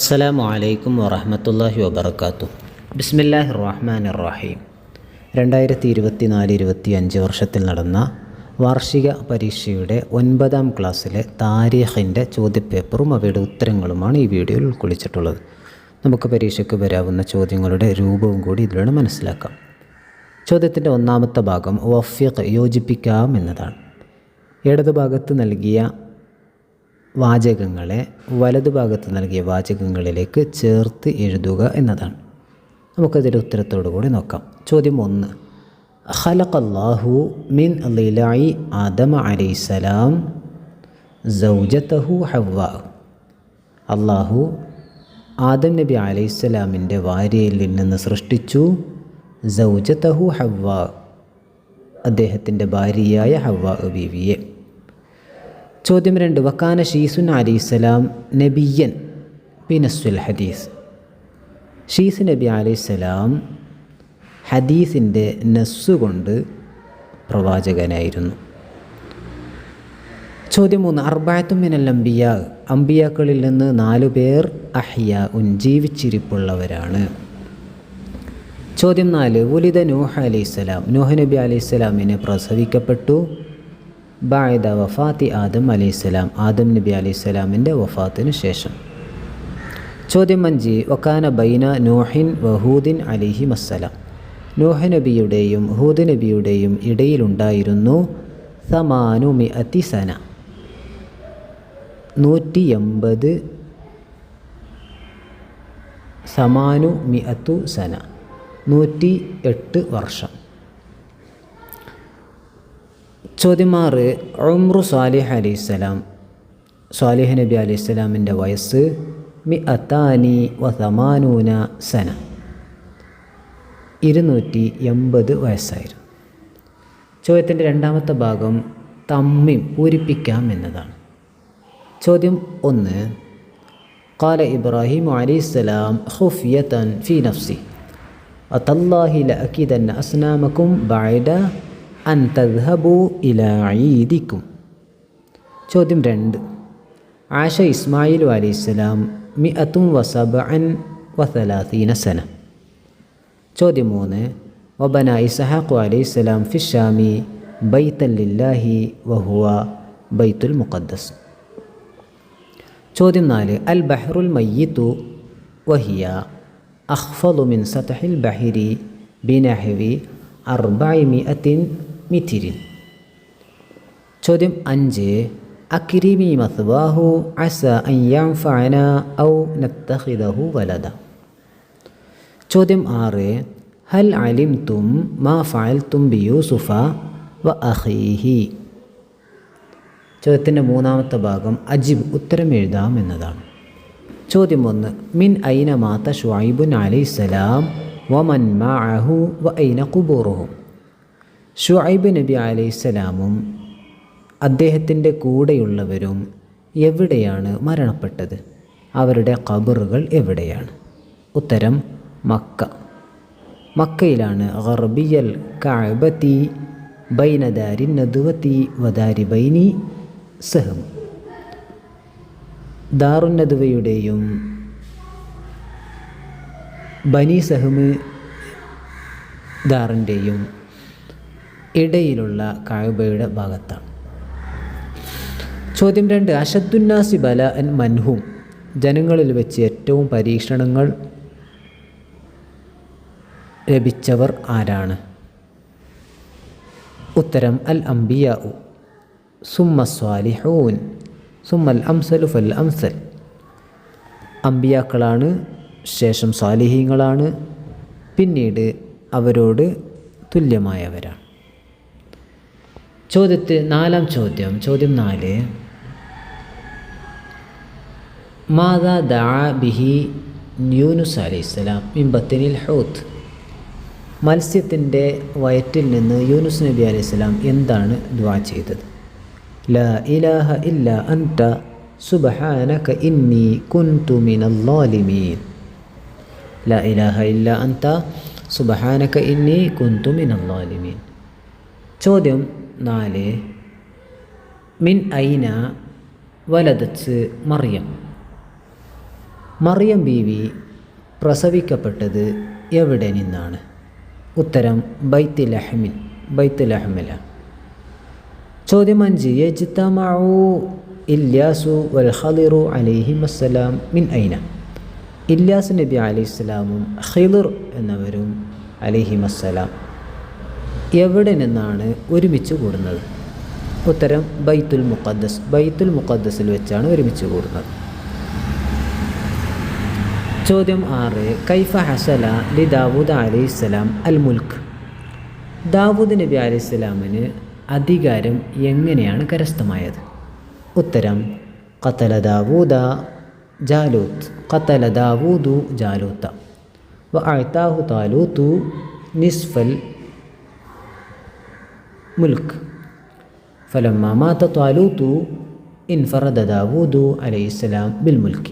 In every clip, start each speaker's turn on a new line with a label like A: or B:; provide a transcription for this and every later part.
A: അസ്സലാമു അലൈക്കും വറഹമത്തല്ലാഹി വബർക്കാത്തു ബിസ്മില്ലാഹി റഹ്മാൻ റഹീം രണ്ടായിരത്തി ഇരുപത്തി നാല് ഇരുപത്തി അഞ്ച് വർഷത്തിൽ നടന്ന വാർഷിക പരീക്ഷയുടെ ഒൻപതാം ക്ലാസ്സിലെ താരീഖിന്റെ ചോദ്യപേപ്പറും അവയുടെ ഉത്തരങ്ങളുമാണ് ഈ വീഡിയോയിൽ ഉൾക്കൊള്ളിച്ചിട്ടുള്ളത്. നമുക്ക് പരീക്ഷയ്ക്ക് വരാവുന്ന ചോദ്യങ്ങളുടെ രൂപവും കൂടി ഇതിലൂടെ മനസ്സിലാക്കാം. ചോദ്യത്തിന്റെ ഒന്നാമത്തെ ഭാഗം വഫീഖ് യോജിപ്പിക്കാം എന്നതാണ്. ഇടതുഭാഗത്ത് നൽകിയ വാചകങ്ങളെ വലതുഭാഗത്ത് നൽകിയ വാചകങ്ങളിലേക്ക് ചേർത്ത് എഴുതുക എന്നതാണ്. നമുക്കതിന്റെ ഉത്തരത്തോടു കൂടി നോക്കാം. ചോദ്യം ഒന്ന്. ഖലഖല്ലാഹു മിൻ ലിലായി ആദമ അലൈസലാം സൗജത്തഹു ഹവ്വ. അള്ളാഹു ആദം നബി അലൈസലാമിന്റെ ഭാര്യയിൽ നിന്ന് സൃഷ്ടിച്ചു സൗജത്തഹു ഹവ്വ അദ്ദേഹത്തിന്റെ ഭാര്യയായ ഹവ്വ ബീവിയെ. ചോദ്യം രണ്ട് വക്കാന ഷീസുൻ അലിസ്ലാം നബിയൻ. പിനസ്സുൽ ഹദീസ്. ഷീസ് നബി അലിസ്ലാം ഹദീസിന്റെ നസ്സുകൊണ്ട് പ്രവാചകനായിരുന്നു. ചോദ്യം മൂന്ന് അർബായത്തും മിനൽ അംബിയ. അമ്പിയാക്കളിൽ നിന്ന് നാലു പേർ അഹ്യ ഉൻ ജീവിച്ചിരിപ്പുള്ളവരാണ്. ചോദ്യം നാല് ഉലിദ നൂഹ അലൈഹിസ്സലാം നൂഹ് നബി അലൈഹിസ്സലാമിനെ പ്രസവിക്കപ്പെട്ടു. ബായദ വഫാത്തി ആദം അലൈഹിസ്സലാം ആദം നബി അലൈഹിസ്സലാമിന്റെ വഫാത്തിന് ശേഷം. ചോദ്യം അഞ്ച് വക്കാന ബൈന നൂഹിൻ വഹൂദിൻ അലിഹി മസ്സലാം നൂഹ് നബിയുടെയും ഹൂദ് നബിയുടെയും ഇടയിലുണ്ടായിരുന്നു സമാനു മി അതിസന നൂറ്റി എൺപത് സമാനു മി അത്തു സന. നൂറ്റി എട്ട് വർഷം. ചോദ്യം ആറ് ഉംറു സാലിഹ് അലൈഹിസ്സലാം സാലിഹ് നബി അലൈഹിസ്സലാമിൻ്റെ വയസ്സ് മി അത്താനി വസമാനൂന സന ഇരുന്നൂറ്റി എൺപത് വയസ്സായിരുന്നു ചോദ്യത്തിൻ്റെ രണ്ടാമത്തെ ഭാഗം തമ്മിം പൂരിപ്പിക്കാം എന്നതാണ് ചോദ്യം ഒന്ന് قال إبراهيم عليه السلام خفية في نفسي أتالله لأكيدن أصنامكم بعد അൻ തദ്ഹബു ഇല ഈദിക്കും ചോദ്യം രണ്ട്. ആഷ ഇസ്മായിൽ അലൈഹിസ്സലാം മി അത്തും വസബ അൻ വസലാസീന സന. ചോദ്യം മൂന്ന്. വബന ഇസഹാഖു അലൈഹിസ്സലാം ഫിഷാമി ബൈത്തൻ ലില്ലാഹി വഹുവ ബൈത്തുൽ മുഖദ്ദസ്. ചോദ്യം നാല്. അൽ ബഹ്റുൽ മയ്യിത്തു വഹിയ അഖ്ഫദു മിൻ സതഹിൽ ബഹിരി ബിനഹവി അർബായി മിഅത്തിൻ മിഥിരിൻ. ചോദ്യം അഞ്ച്. അക്രിമി മസ്വാഹു അസ അയ്യാം ഫാന ഔ നത്തഹിദഹു വലദ. ചോദ്യം ആറ്. ഹൽ അലിം തും മാ ഫാൽ തും ബി യൂസുഫ വ അഹീഹി ചോദ്യത്തിന്റെ മൂന്നാമത്തെ ഭാഗം അജിബ് ഉത്തരം എഴുതാം എന്നതാണ്. ചോദ്യം ഒന്ന്. മിൻ ഐന മാത്ത ഷുഐബുൻ അലൈഹിസ്സലാം വമൻ മാഅഹു വ ഐന കുബൂറുഹും ഷുഐബ് നബി അലൈഹിസ്സലാമും അദ്ദേഹത്തിന്റെ കൂടെയുള്ളവരും എവിടെയാണ് മരണപ്പെട്ടത്? അവരുടെ ഖബറുകൾ എവിടെയാണ്? ഉത്തരം മക്ക. മക്കയിലാണ് ഗർബിയൽ കഅബത്തി ബൈനദാരി നദുവത്തി വദാരി ബൈനി സഹം. ദാറുന്നദുവയുടെയും ബനി സഹമ് ദാറിന്റെയും ഇടയിലുള്ള കായബയുടെ ഭാഗത്താണ്. ചോദ്യം രണ്ട് അഷദ്ദുന്നാസി ബല അൻ മൻഹും. ജനങ്ങളിൽ വെച്ച് ഏറ്റവും പരീക്ഷണങ്ങൾ ലഭിച്ചവർ ആരാണ്? ഉത്തരം അൽ അംബിയ സുമ്മ സ്വാലിഹൂൻ. സുമ്മൽ അംസലു ഫൽ അംസൽ. അംബിയാക്കളാണ് ശേഷം സ്വാലിഹീങ്ങളാണ്. പിന്നീട് അവരോട് തുല്യമായവരാണ്. ചോദ്യത്തിൽ നാലാം ചോദ്യം ചോദ്യം നാല്. മാതാ ദാ ബിഹി യൂനുസ് അലൈഹിസ്സലാം മിമ്പത്തിനിൽ ഹൗത്ത്? മത്സ്യത്തിന്റെ വയറ്റിൽ നിന്ന് യൂനുസ് നബി അലൈഹിസ്സലാം എന്താണ് ദ്വാ ചെയ്തത്? ല ഇലാഹ ഇല്ല അൻത സുബഹാനക ഇന്നി കുൻതു മിനൽ ളാലിമീൻ. ലാ ഇലാഹ ഇല്ല അൻത സുബഹാനക ഇന്നി കുൻതു മിനൽ ളാലിമീൻ. ചോദ്യം നാല്. മിൻ ഐന വലതച്ച് മറിയം. മറിയം ബീവി പ്രസവിക്കപ്പെട്ടത് എവിടെ നിന്നാണ്? ഉത്തരം ബൈത്തുലഹമിൻ ബൈത്തുലഹമിലാണ് ചോദ്യം അഞ്ച്. യജിത്തമാവു ഇല്യാസു വൽ അലിഹി അലൈഹിമസ്സലാം മിൻ ഐന ഇല്യാസ് നബി അലൈഹിസ്സലാമും ഹിലിർ എന്നവരും അലൈഹിമസ്സലാം എവിടെ നിന്നാണ് ഒരുമിച്ച് കൂടുന്നത്? ഉത്തരം ബൈത്തുൽ മുഖദ്ദസ്. ബൈത്തുൽ മുഖദ്ദസിൽ വെച്ചാണ് ഒരുമിച്ച് കൂടുന്നത്. ചോദ്യം ആറ് കൈഫ ഹസല ലി ദാവൂദ് അലി അലൈഹിസ്സലാം അൽ മുൽക്ക് ദാവൂദ് നബി അലി അലൈഹിസ്സലാമിന് അധികാരം എങ്ങനെയാണ് കരസ്ഥമായത്? ഉത്തരം കത്തല ദാവൂദ ജാലൂത്ത്. കത്തല ദാവൂദു ജാലൂത്ത. വ അഴ്ത്താഹു താലൂത്തു നിസ്ഫൽ മുൽക്ക്. ഫലമ്മാമാത്ത انفرد ഇൻഫറദ ദാവൂദു السلام ബിൽ داوود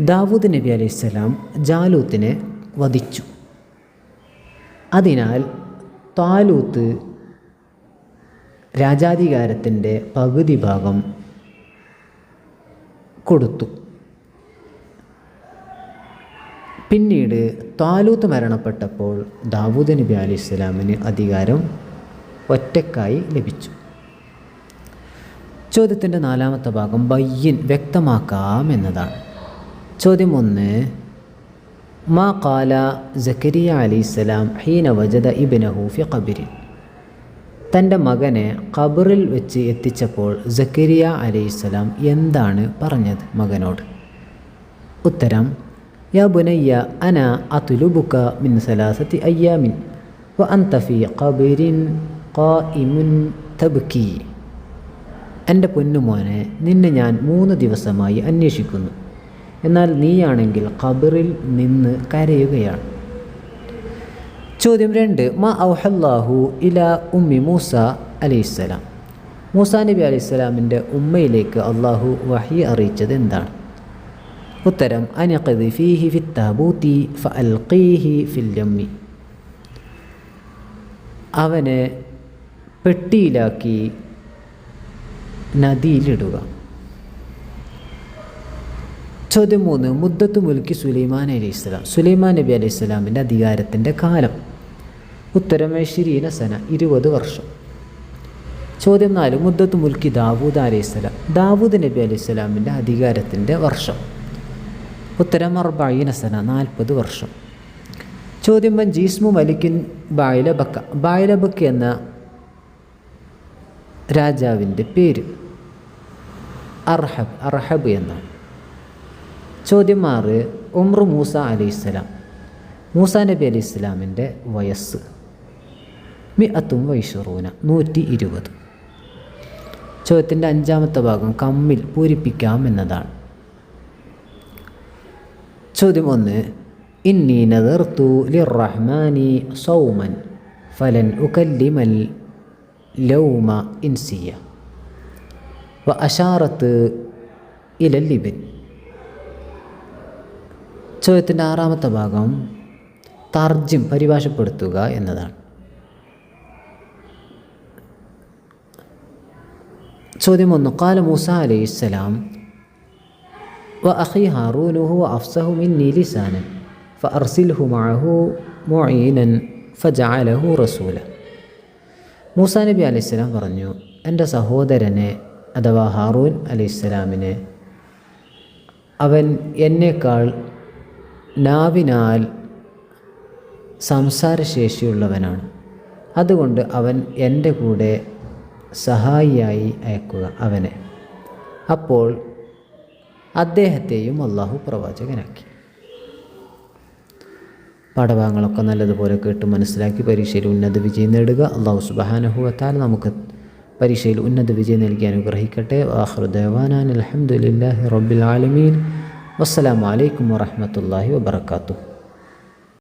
A: ദാവൂദ് നബി السلام ജാലൂത്തിനെ വധിച്ചു. അതിനാൽ താലൂത്ത് രാജാധികാരത്തിന്റെ പകുതി ഭാഗം കൊടുത്തു. പിന്നീട് താലൂത്ത് മരണപ്പെട്ടപ്പോൾ ദാവൂദ് നബി അലി ഇസ്ലാമിന് അധികാരം ഒറ്റക്കായി ലഭിച്ചു. ചോദ്യത്തിന്റെ നാലാമത്തെ ഭാഗം ബയ്യൻ വ്യക്തമാക്കാം എന്നതാണ്. ചോദ്യം ഒന്ന് മാ കാല ജക്കരിയ അലിസ്സലാം ഹീന വജദ ഇബിനഹു ഹൂഫി കബിരിൻ തന്റെ മകനെ ഖബറിൽ വെച്ച് എത്തിച്ചപ്പോൾ ജക്കരിയ അലൈഹിസ്സലാം എന്താണ് പറഞ്ഞത് മകനോട്? ഉത്തരം യാ ബുനയ്യ അന അതുലുബുക മിൻ സലാസത്തി അയ്യാമിൻ വ അന്തഫി കബിരിൻ ഖായിമുൻ തബ്കി. എന്റെ പൊന്നുമോനെ നിന്നെ ഞാൻ മൂന്ന് ദിവസമായി അന്വേഷിക്കുന്നു. എന്നാൽ നീയാണെങ്കിൽ ഖബറിൽ നിന്ന് കരയുകയാണ്. ചോദ്യം രണ്ട് മ ഔഹല്ലാഹു ഇല ഉമ്മി മൂസ അലൈഹിസ്സലാം മൂസ നബി അലൈഹിസ്സലാമിന്റെ ഉമ്മയിലേക്ക് അള്ളാഹു വഹി അറിയിച്ചത് എന്താണ്? ഉത്തരം അനഖദ് ഫീഹി ഫി താബൂത്തി ഫിൽ യമ്മി. അവനെ പെട്ടിയിലാക്കി നദിയിലിടുക. ചോദ്യം മൂന്ന് മുദ്ദത്ത് മുൽക്കി സുലൈമാൻ അലി ഇസ്ലാം സുലൈമാൻ നബി അലൈഹി ഇസ്ലാമിന്റെ അധികാരത്തിന്റെ കാലം. ഉത്തരം സന ഇരുപത് വർഷം. ചോദ്യം നാല് മുദ്ദത്ത് മുൽക്കി ദാവൂദ് അലൈഹി സ്വലാം ദാവൂദ് നബി അലൈഹി സ്വലാമിന്റെ അധികാരത്തിന്റെ വർഷം. ഉത്തരം അർബീന സന നാൽപ്പത് വർഷം. ചോദ്യം അഞ്ച് ജീസ്മു മലിക്കിൻ ബായിലബക്ക. ബായിലബക്ക എന്ന രാജാവിന്റെ പേര്. അർഹബ് അർഹബ് എന്നാണ്. ചോദ്യം ആറ് ഉമ്രു മൂസ അലൈഹിസ്സലാം. മൂസ നബി അലി ഇസ്ലാമിന്റെ വയസ്സ്. മി അത്തും വൈഷറൂന നൂറ്റി ഇരുപത്. ചോദ്യത്തിന്റെ അഞ്ചാമത്തെ ഭാഗം കമ്മിൽ പൂരിപ്പിക്കാം എന്നതാണ്. ചോദ്യം ഒന്ന് ഇന്നി നദർത്തു ലിറഹ്മാനി സൗമൻ ഫലൻ ഉകല്ലിമൽ ലൗമ ഇൻസിയ വ അഷാറത്ത് ഇലല്ലിബിൻ ചോദ്യത്തിന്റെ ആറാമത്തെ ഭാഗം തർജിം പരിഭാഷപ്പെടുത്തുക എന്നതാണ്. ചോദ്യം ഒന്ന് കാല മൂസ അലൈഹി സ്വലാം വ അഖി ഹാറൂനുഹു അഫ്സഹു മിന്നി ലിസാനൻ ഫഅർസിൽഹു മഅഹു മുഈനൻ ഫജഅലഹു റസൂല. മൂസ നബി അലൈഹി സ്വലാം പറഞ്ഞു എന്റെ സഹോദരനെ അഥവാ ഹാറൂൻ അലൈഹി സ്വലാമിനെ അവൻ എന്നേക്കാൾ നാവിനാൽ സംസാരശേഷിയുള്ളവനാണ്. അതുകൊണ്ട് അവൻ എന്റെ കൂടെ സഹായിയായി അയക്കുക അവനെ. അപ്പോൾ അദ്ദേഹത്തെയും അള്ളാഹു പ്രവാചകനാക്കി. പാഠഭാഗങ്ങളൊക്കെ നല്ലതുപോലെ കേട്ട് മനസ്സിലാക്കി പരീക്ഷയിൽ ഉന്നത വിജയം നേടുക. അള്ളാഹു സുബാനഹുവത്താൽ നമുക്ക് പരീക്ഷയിൽ ഉന്നത വിജയം നൽകി അനുഗ്രഹിക്കട്ടെ. വാഹൃദേവാനാൻ അലഹമുല്ലാഹി റബ്ബിൽ ആലമീൻ. വസ്സലാമലൈക്കും വാഹമത്തല്ലാഹി വാബർക്കാത്തു